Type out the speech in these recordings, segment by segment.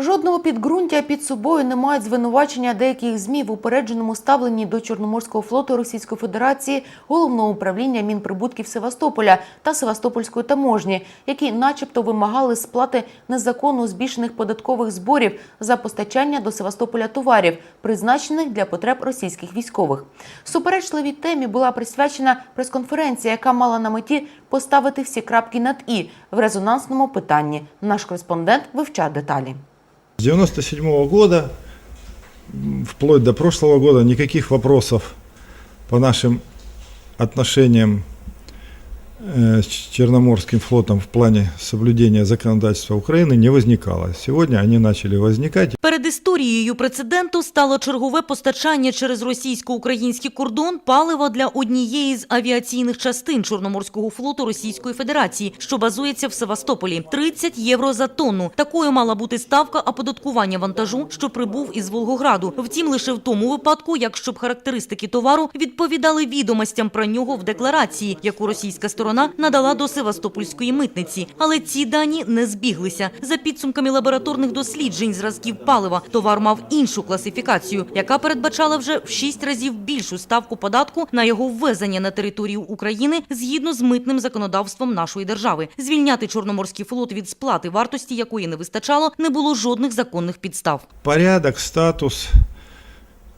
Жодного підґрунтя під собою не мають звинувачення деяких змі в упередженому ставленні до Чорноморського флоту Російської Федерації, головного управління Мінприбутків Севастополя та Севастопольської таможні, які, начебто, вимагали сплати незаконно збільшених податкових зборів за постачання до Севастополя товарів, призначених для потреб російських військових. Суперечливій темі була присвячена прес-конференція, яка мала на меті поставити всі крапки над і в резонансному питанні. Наш кореспондент вивчає деталі. С 97 года, вплоть до прошлого года, никаких вопросов по нашим отношениям с Черноморским флотом в плане соблюдения законодательства Украины не возникало. Сегодня они начали возникать. Перед історією прецеденту стало чергове постачання через російсько-український кордон палива для однієї з авіаційних частин Чорноморського флоту Російської Федерації, що базується в Севастополі. 30 євро за тонну. Такою мала бути ставка оподаткування вантажу, що прибув із Волгограду. Втім, лише в тому випадку, якщо б характеристики товару відповідали відомостям про нього в декларації, яку російська сторона надала до Севастопольської митниці. Але ці дані не збіглися. За підсумками лабораторних досліджень зразків палива, товар мав іншу класифікацію, яка передбачала вже в шість разів більшу ставку податку на його ввезення на територію України згідно з митним законодавством нашої держави. Звільняти Чорноморський флот від сплати вартості, якої не вистачало, не було жодних законних підстав. Порядок, статус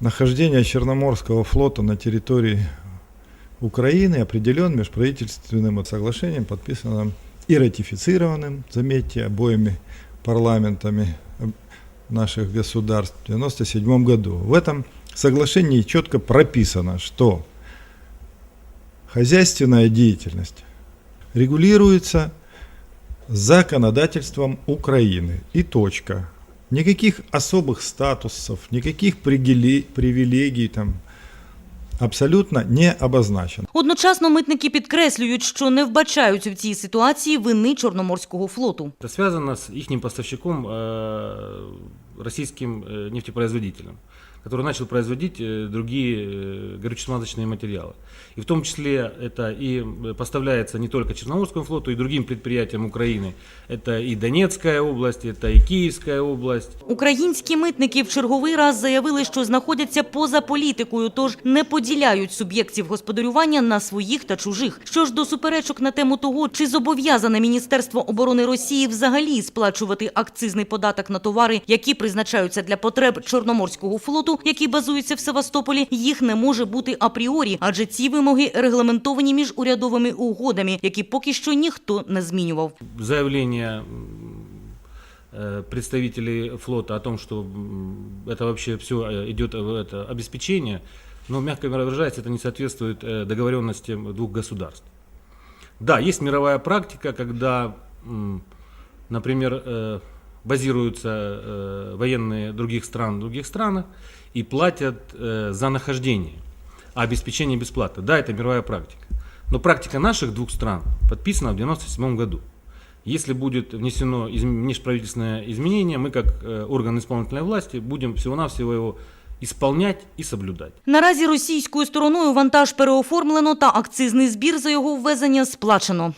нахождения Черноморского флота на территории Украины определен межправительственным соглашением, подписанным и ратифицированным, заметьте, обоими парламентами э, наших государств в 1997 году. В этом соглашении четко прописано, что хозяйственная деятельность регулируется законодательством Украины. И точка. Никаких особых статусов, никаких привилегий там абсолютно не обозначено. Одночасно митники підкреслюють, що не вбачають в цій ситуації вини Чорноморського флоту. Это связано с их поставщиком, э, российским э, нефтепроизводителем, который начал производить э, другие э, горюче-смазочные материалы. И в том числе это и э, поставляется не только Черноморскому флоту, и другим предприятиям Украины. Это и Донецкая область, это и Киевская область. Українські митники в черговий раз заявили, що знаходяться поза політикою, тож не поділяють суб'єктів господарювання на своїх та чужих. Що ж до суперечок на тему того, чи зобов'язане Міністерство оборони Росії взагалі сплачувати акцизний податок на товари, які призначаються для потреб Чорноморського флоту, який базується в Севастополі, їх не може бути апріорі, адже ці вимоги регламентовані між урядовими угодами, які поки що ніхто не змінював. Заявление м, э, представителей флота о том, что м, это вообще все идет в это обеспечение, но, мягко выражаясь, это не соответствует э, договоренностям двух государств. Да, есть мировая практика, когда, м, например, э, базируются э, военные других стран в других странах и платят э, за нахождение, а обеспечение бесплатно. Да, это мировая практика. Но практика наших двух стран подписана в 1997 году. Если будет внесено изм- межправительственное изменение, мы как э, орган исполнительной власти будем всего-навсего его исполнять и соблюдать. Наразі російською стороною вантаж переоформлено та акцизний збір за його ввезення сплачено.